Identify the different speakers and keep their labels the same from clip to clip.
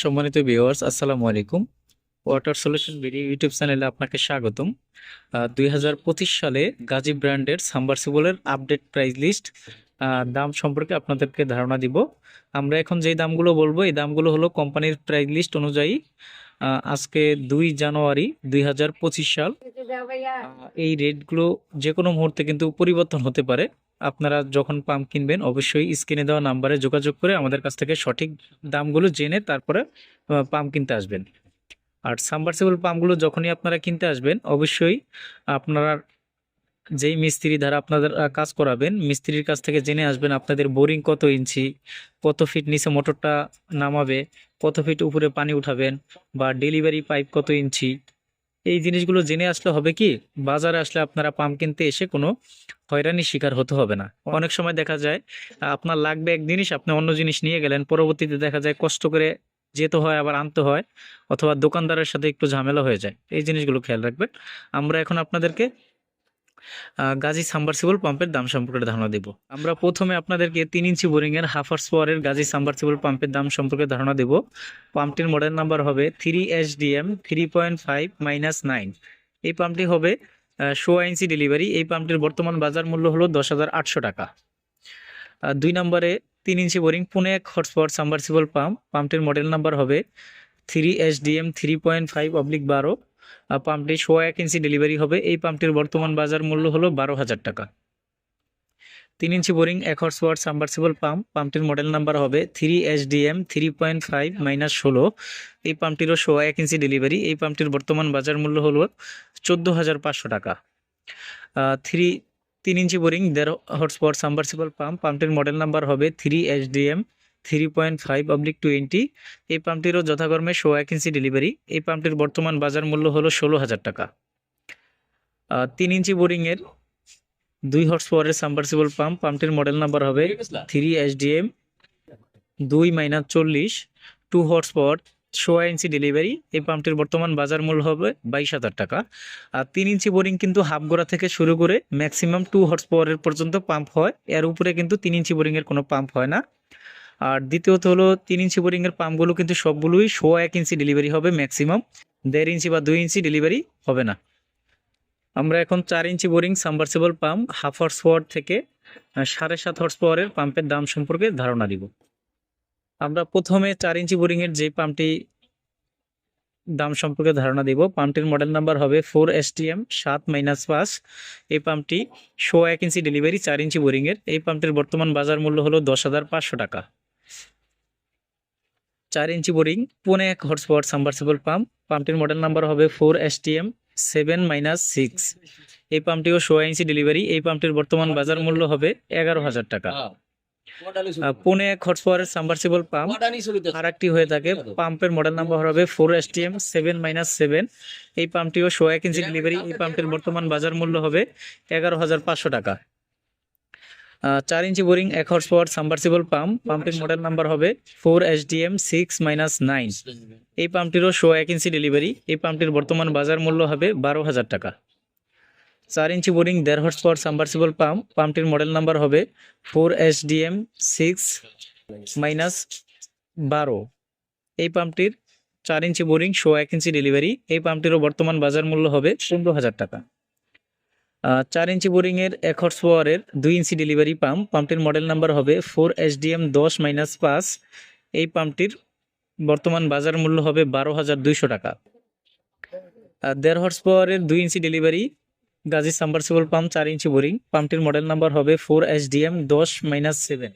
Speaker 1: সম্মানিত ভিউয়ার্স আসসালামু আলাইকুম। ওয়াটার সলিউশন ভিডিও ইউটিউব চ্যানেলে আপনাকে স্বাগতম। দুই হাজার পঁচিশ সালে গাজী ব্র্যান্ডের সাম্বারসিবলের আপডেট প্রাইস লিস্ট দাম সম্পর্কে আপনাদেরকে ধারণা দিব। আমরা এখন যেই দামগুলো বলব, এই দামগুলো হলো কোম্পানির প্রাইস লিস্ট অনুযায়ী আজকে দুই জানুয়ারি দুই হাজার পঁচিশ সাল। এই রেটগুলো যে কোনো মুহূর্তে কিন্তু পরিবর্তন হতে পারে। আপনারা যখন পাম্প কিনবেন, অবশ্যই স্ক্রিনে দেওয়া নাম্বারে যোগাযোগ করে আমাদের কাছ থেকে সঠিক দামগুলো জেনে তারপরে পাম্প কিনতে আসবেন। আর সাবমার্সিবল পাম্পগুলো যখনই আপনারা কিনতে আসবেন, অবশ্যই আপনারা যেই মিস্ত্রি দ্বারা আপনাদের কাজ করাবেন, মিস্ত্রির কাছ থেকে জেনে আসবেন আপনাদের বোরিং কত ইঞ্চি, কত ফিট নিচে মোটরটা নামাবে, কত ফিট উপরে পানি উঠাবেন বা ডেলিভারি পাইপ কত ইঞ্চি। এই জিনিসগুলো জেনে আসলে হবে কি, বাজারে আসলে আপনারা পাম্প কিনতে এসে কোনো হয়রানির শিকার হতে হবে না। অনেক সময় দেখা যায়, আপনার লাগবে এক জিনিস, আপনি অন্য জিনিস নিয়ে গেলেন, পরবর্তীতে দেখা যায় কষ্ট করে যেতে হয়, আবার আনতে হয়, অথবা দোকানদারের সাথে একটু ঝামেলা হয়ে যায়। এই জিনিসগুলো খেয়াল রাখবেন। আমরা এখন আপনাদেরকে গাজী সাম্বারসিবল পাম্পের দাম সম্পর্কে ধারণা দেব। আমরা প্রথমে আপনাদেরকে তিন ইঞ্চি বোরিংয়ের এর হাফ হার্স পাওয়ারের গাজী সাম্বারসিবল পাম্পের দাম সম্পর্কে ধারণা দেব। পাম্পটির মডেল নাম্বার হবে three S DM three point five minus nine. এই পাম্পটি হবে সোয়া ইঞ্চি ডেলিভারি। এই পাম্পটির বর্তমান বাজার মূল্য হলো দশ হাজার আটশো টাকা। দুই নম্বরে তিন ইঞ্চি বোরিং, পুনে এক হর্স পাওয়ার সাবমার্সিবল পাম্প। পাম্পটির মডেল নাম্বার হবে three S DM three point five oblique বারো। পাম্পটি সোয়া এক ইঞ্চি ডেলিভারি হবে। এই পাম্পটির বর্তমান বাজার মূল্য হলো বারো হাজার টাকা। তিন ইঞ্চি বোরিং, এক হর্স পাওয়ার সাবমার্সিবল পাম্প পাম্পটির মডেল নাম্বার হবে three S DM three point five minus ষোলো। এই পাম্পটিরও সোয়া এক ইঞ্চি ডেলিভারি এই পাম্পটির বর্তমান বাজার মূল্য হলো চোদ্দ হাজার পাঁচশো টাকা। থ্রি তিন ইঞ্চি বোরিং, দেড় হর্স পাওয়ার সাবমার্সিবল পাম্প পাম্পটির মডেল নাম্বার হবে three H DM three point five oblique twenty এই পাম্পটিরও যথাকর্মে শো এক ইঞ্চি ডেলিভারি এই পাম্পটির বর্তমান বাজার মূল্য হলো ষোলো হাজার টাকা। তিন ইঞ্চি বোরিংয়ের দুই হর্স পাওয়ারের সাবমার্সিবল পাম্প পাম্পটির মডেল নাম্বার হবে থ্রি এইচ ডিএম দুই মাইনাস চল্লিশ টু হর্স পাওয়ার সোয়া ইঞ্চি ডেলিভারি এই পাম্পটির বর্তমান বাজার মূল্য হবে বাইশ হাজার টাকা। আর তিন ইঞ্চি বোরিং কিন্তু হাফ গোড়া থেকে শুরু করে ম্যাক্সিমাম টু হর্স পাওয়ারের পর্যন্ত পাম্প হয়, এর উপরে কিন্তু তিন ইঞ্চি বোরিংয়ের কোনো পাম্প হয় না। আর দ্বিতীয়ত হলো তিন ইঞ্চি বোরিংয়ের পাম্পগুলো কিন্তু সবগুলোই সোয়া এক ইঞ্চি ডেলিভারি হবে ম্যাক্সিমাম দেড় ইঞ্চি বা দুই ইঞ্চি ডেলিভারি হবে না। আমরা এখন চার ইঞ্চি boring submersible pump half horse power থেকে সাড়ে সাত হর্স পাওয়ারের পাম্পের দাম সম্পর্কে ধারণা দিব। আমরা প্রথমে চার ইঞ্চি বোরিংয়ের যে পাম্পটি দাম সম্পর্কে ধারণা দিব পাম্পটির মডেল নাম্বার হবে ফোর এস টি এম সাত মাইনাস পাঁচ। এই পাম্পটি শো এক ইঞ্চি ডেলিভারি চার ইঞ্চি বোরিংয়ের এই পাম্পটির বর্তমান বাজার মূল্য হলো দশ হাজার পাঁচশো টাকা। চার ইঞ্চি বোরিং পুনে এক হর্স পাওয়ার সাবমার্সিবল পাম্প পাম্পটির মডেল নাম্বার হবে four S T M seven minus six এই পাম্পটিও শো ইঞ্চি ডেলিভারি এই পাম্পটির বর্তমান বাজার মূল্য হবে এগারো হাজার টাকা। পুনে এক হর্স পাওয়ারের সাবমার্সিবল পাম্প আর একটি হয়ে থাকে পাম্পের মডেল নাম্বার হবে four S T M seven minus seven এই পাম্পটিও শো এক ইঞ্চি ডেলিভারি এই পাম্পটির বর্তমান বাজার মূল্য হবে এগারো হাজার পাঁচশো টাকা। চার ইঞ্চি বোরিং, এক হর্স পাওয়ার সাবমার্সিবল পাম্প পাম্পটির মডেল নাম্বার হবে four S D M six minus nine এই পাম্পটিরও শো এক ইঞ্চি ডেলিভারি এই পাম্পটির বর্তমান বাজার মূল্য হবে বারো হাজার টাকা। চার ইঞ্চি বোরিং, দেড় হর্স পাওয়ার সাবমার্সিবল পাম্প পাম্পটির মডেল নাম্বার হবে four S D M six minus বারো। এই পাম্পটির চার ইঞ্চি বোরিং শো এক ইঞ্চি ডেলিভারি এই পাম্পটিরও বর্তমান বাজার মূল্য হবে পনেরো হাজার টাকা। চার ইঞ্চি বোরিং এর এক হর্স পাওয়ারের দুই ইঞ্চি ডেলিভারি পাম্প পাম্পটির মডেল নাম্বার হবে ফোর এস ডি এম দশ মাইনাস পাঁচ। এই পাম্পটির বর্তমান বাজার মূল্য হবে বারো হাজার দুইশো টাকা। দেড় হর্স পাওয়ারের দুই ইঞ্চি ডেলিভারি গাজী সাম্বারসিবল পাম্প চার ইঞ্চি বোরিং। পাম্পটির মডেল নাম্বার হবে ফোর এস ডি এম দশ মাইনাস সেভেন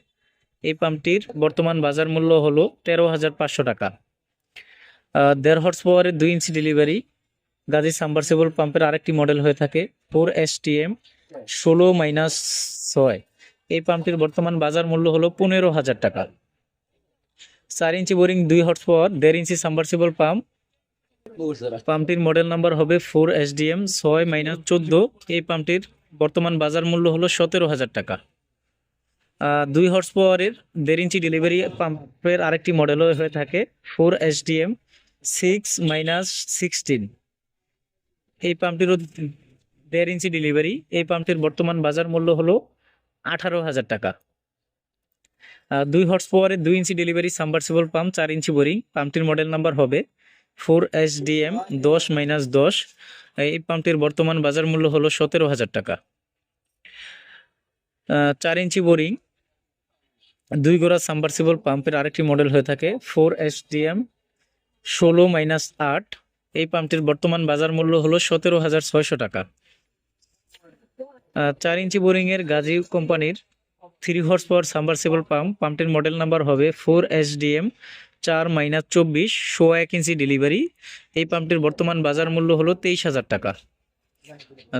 Speaker 1: এই পাম্পটির বর্তমান বাজার মূল্য হলো তেরো হাজার পাঁচশো টাকা। দেড় হর্স পাওয়ারের দুই ইঞ্চি ডেলিভারি গাজী সাম্বারসিবল পাম্পের আরেকটি মডেল হয়ে থাকে ফোর এস টি এম ষোলো মাইনাস ছয়। এই পাম্পটির বর্তমান বাজার মূল্য হলো পনেরো হাজার টাকা। চার ইঞ্চি বোরিং, দুই হর্স পাওয়ার দেড় ইঞ্চি সাম্বারসিবল পাম্প পাম্পটির মডেল নাম্বার হবে ফোর এস ডি এম ছয় মাইনাস চোদ্দ। এই পাম্পটির বর্তমান বাজার মূল্য হলো সতেরো হাজার টাকা। দুই হর্স পাওয়ারের দেড় ইঞ্চি ডেলিভারি পাম্পের আরেকটি মডেল হয়ে থাকে four S D M six minus sixteen এই পাম্পটির দেড় ইঞ্চি ডেলিভারি এই পাম্পটির বর্তমান বাজার মূল্য হলো আঠারো হাজার টাকা। দুই হর্স পাওয়ারের দুই ইঞ্চি ডেলিভারি সাবমার্সিবল পাম্প চার ইঞ্চি বোরিং পাম্পটির মডেল নাম্বার হবে ফোর এস ডি এম দশ মাইনাস দশ। এই পাম্পটির বর্তমান বাজার মূল্য হলো সতেরো হাজার টাকা। চার ইঞ্চি বোরিং দুই গোড়া সাবমার্সিবল পাম্পের আরেকটি মডেল হয়ে থাকে ফোর এস ডি এম ষোলো মাইনাস আট। এই পাম্পটির বর্তমান বাজার মূল্য হলো সতেরো হাজার ছয়শো টাকা। চার ইঞ্চি বোরিংয়ের গাজী কোম্পানির three horse power submersible pump পাম্পটির model number হবে ফোর এস ডি এম চার মাইনাস চব্বিশ শো এক ইঞ্চি ডেলিভারি এই পাম্পটির বর্তমান বাজার মূল্য হলো তেইশ হাজার টাকা।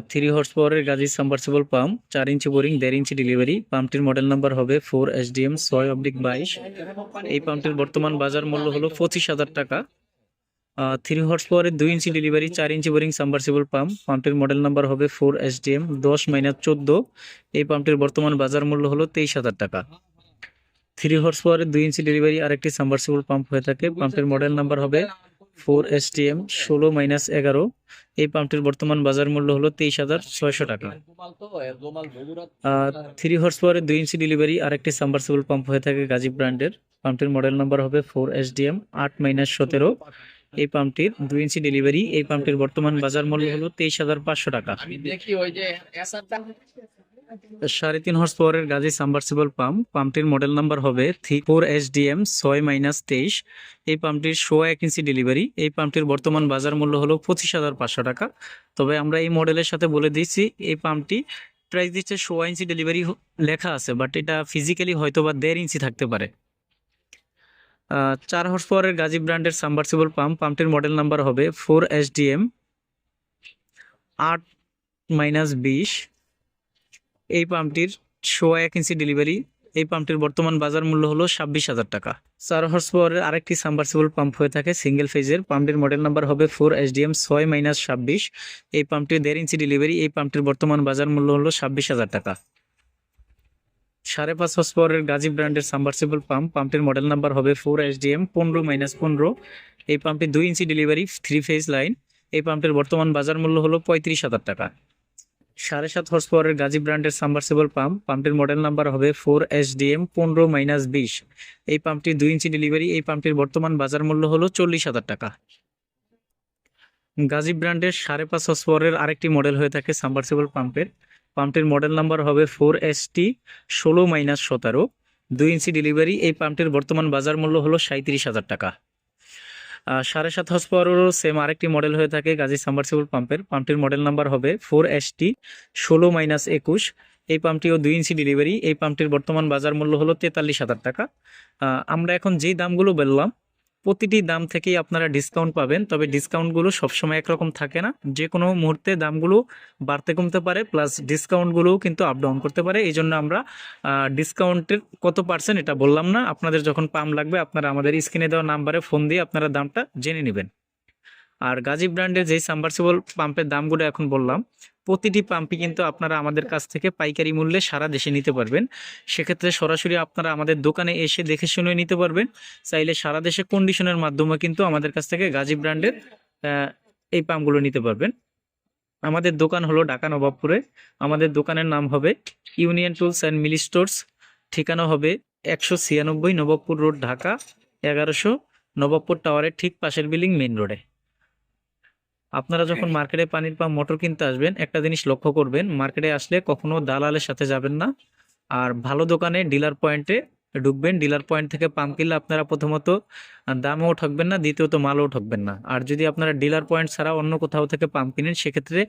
Speaker 1: থ্রি হর্স পাওয়ারের গাজী সাবমার্সিবল পাম্প চার ইঞ্চি বোরিং, দেড় ইঞ্চি ডেলিভারি পাম্পটির মডেল নাম্বার হবে ফোর এস ডি এম ছয় অব্লিক বাইশ। এই পাম্পটির বর্তমান বাজার মূল্য হলো পঁচিশ হাজার টাকা। থ্রি হর্স পাওয়ারের দুই ইঞ্চি ডেলিভারি চার ইঞ্চি বোরিং সাম্বারসিবল পাম্প পাম্পটির মডেল নাম্বার হবে ফোর এস ডি এম দশ মাইনাস চোদ্দ। এই পাম্পটির বর্তমান বাজার মূল্য হলো তেইশ হাজার টাকা। থ্রি হর্স পাওয়ারের দুই ইঞ্চি ডেলিভারি আরেকটি সাম্বারসিবল পাম্প হয়ে থাকে। পাম্পটির মডেল নাম্বার হবে ফোর এস টি এম ষোলো মাইনাস এগারো। এই পাম্পটির বর্তমান বাজার মূল্য হলো তেইশ হাজার ছয়শো টাকা। থ্রি হর্স পাওয়ারের দুই ইঞ্চি ডেলিভারি আরেকটি সাম্বারসিবল পাম্প হয়ে থাকে গাজী ব্র্যান্ডের পাম্পটির মডেল নাম্বার হবে ফোর এস ডি এম আট মাইনাস সতেরো। এই পাম্পটির দুই ইঞ্চি ডেলিভারি এই পাম্পটির বর্তমান বাজার মূল্য হলো তেইশ হাজার পাঁচশো টাকা। সাড়ে তিন হর্স পাওয়ারের গাজী সাবমার্সিবল পাম্প পাম্পটির মডেল নাম্বার হবে three four S D M ছয় মাইনাস তেইশ। এই পাম্পটির শো এক ইঞ্চি ডেলিভারি এই পাম্পটির বর্তমান বাজার মূল্য হলো পঁচিশ হাজার পাঁচশো টাকা। তবে আমরা এই মডেলের সাথে বলে দিচ্ছি এই পাম্পটি প্রাইস দিচ্ছে শো ইঞ্চি ডেলিভারি লেখা আছে বাট এটা ফিজিক্যালি হয়তো বা দেড় ইঞ্চি থাকতে পারে। চার হর্স পাওয়ারের গাজী ব্র্যান্ডের সাবমার্সিবল পাম্প পাম্পটির মডেল নাম্বার হবে ফোর এস ডি এম আট মাইনাস বিশ। এই পাম্পটির শো এক ইঞ্চি ডেলিভারি এই পাম্পটির বর্তমান বাজার মূল্য হলো ছাব্বিশ হাজার টাকা। চার হর্স পাওয়ারের আরেকটি সাবমার্সিবল পাম্প হয়ে থাকে সিঙ্গেল ফেজের পাম্পটির মডেল নাম্বার হবে ফোর এস ডি এম ছয় মাইনাস ছাব্বিশ। এই পাম্পটির দেড় ইঞ্চি ডেলিভারি এই পাম্পটির বর্তমান বাজার মূল্য হলো ছাব্বিশ হাজার টাকা। সাড়ে পাঁচ হর্স পাওয়ারের গাজী ব্র্যান্ডের সাবমার্সিবল পাম্প পাম্পটির মডেল নাম্বার হবে ফোর এস ডি এম পনেরো মাইনাস পনেরো। এই পাম্পটি দুই ইঞ্চি ডেলিভারি থ্রি ফেজ লাইন এই পাম্পটির বর্তমান বাজার মূল্য হলো পঁয়ত্রিশ হাজার টাকা। সাড়ে সাত হর্স পাওয়ারের গাজী ব্র্যান্ডের সাবমার্সিবল পাম্প পাম্পটির মডেল নাম্বার হবে ফোর এস ডি এম পনেরো মাইনাস বিশ। এই পাম্পটির দুই ইঞ্চি ডেলিভারি এই পাম্পটির বর্তমান বাজার মূল্য হলো চল্লিশ হাজার টাকা। গাজী ব্র্যান্ডের সাড়ে পাঁচ হর্স পাওয়ারের আরেকটি মডেল হয়ে থাকে সাবমার্সিবল পাম্পের পাম্পটির মডেল নাম্বার হবে ফোর এস টি ষোলো মাইনাস সতেরো। দুই ইঞ্চি ডেলিভারি এই পাম্পটির বর্তমান বাজার মূল্য হলো সাঁত্রিশ হাজার টাকা। সাড়ে সাত হর্স পাওয়ারেরও সেম আরেকটি মডেল হয়ে থাকে গাজী সাবমার্সিবল পাম্পের পাম্পটির মডেল নাম্বার হবে ফোর এস টি ষোলো মাইনাস একুশ। এই পাম্পটিও দুই ইঞ্চি ডেলিভারি এই পাম্পটির বর্তমান বাজার মূল্য হলো তেতাল্লিশ হাজার টাকা। আমরা এখন যেই দামগুলো বললাম প্রতিটি দাম থেকেই আপনারা ডিসকাউন্ট পাবেন, তবে ডিসকাউন্টগুলো সবসময় একরকম থাকে না। যে কোনো মুহূর্তে দামগুলো বাড়তে কমতে পারে প্লাস ডিসকাউন্টগুলোও কিন্তু আপ ডাউন করতে পারে। এই জন্য আমরা ডিসকাউন্টের কত পার্সেন্ট এটা বললাম না। আপনাদের যখন পাম্প লাগবে, আপনারা আমাদের স্ক্রিনে দেওয়া নাম্বারে ফোন দিয়ে আপনারা দামটা জেনে নেবেন। আর গাজী ব্র্যান্ডের যেই সাবমার্সিবল পাম্পের দামগুলো এখন বললাম প্রতিটি পাম্পই কিন্তু আপনারা আমাদের কাছ থেকে পাইকারি মূল্যে সারা দেশে নিতে পারবেন। সেক্ষেত্রে সরাসরি আপনারা আমাদের দোকানে এসে দেখে শুনে নিতে পারবেন। চাইলে সারা দেশে কন্ডিশনের মাধ্যমে কিন্তু আমাদের কাছ থেকে গাজী ব্র্যান্ডের এই পাম্পগুলো নিতে পারবেন। আমাদের দোকান হলো ঢাকা নবাবপুরে। আমাদের দোকানের নাম হবে ইউনিয়ন টুলস অ্যান্ড মিলি স্টোর্স ঠিকানা হবে একশো ছিয়ানব্বই নবাবপুর রোড, ঢাকা, এগারোশো নবাবপুর টাওয়ারের ঠিক পাশের বিল্ডিং মেইন রোডে। আপনারা যখন মার্কেটে পানির পাম্প মোটর কিনতে আসবেন একটা জিনিস লক্ষ্য করবেন মার্কেটে আসলে কখনো দালালের সাথে যাবেন না। আর ভালো দোকানে ডিলার পয়েন্টে ঢুকবেন ডিলার পয়েন্ট থেকে পাম্প কিনলে আপনারা প্রথমত দামেও ঠকবেন না দ্বিতীয়ত মালও ঠকবেন না। আর যদি আপনারা ডিলার পয়েন্ট ছাড়া অন্য কোথাও থেকে পাম্প কিনেন সেক্ষেত্রে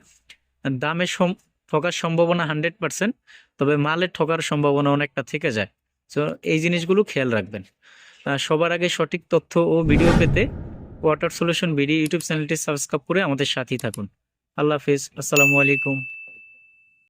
Speaker 1: দামে সম ঠকার সম্ভাবনা হান্ড্রেড পার্সেন্ট তবে মালের ঠকার সম্ভাবনা অনেকটা থেকে যায়। তো এই জিনিসগুলো খেয়াল রাখবেন। সবার আগে সঠিক তথ্য ও ভিডিও পেতে ওয়াটার সলিউশন বিডি ইউটিউব চ্যানেলটি সাবস্ক্রাইব করে আমাদের সাথেই থাকুন। আল্লাহ হাফিজ। আসসালামু আলাইকুম।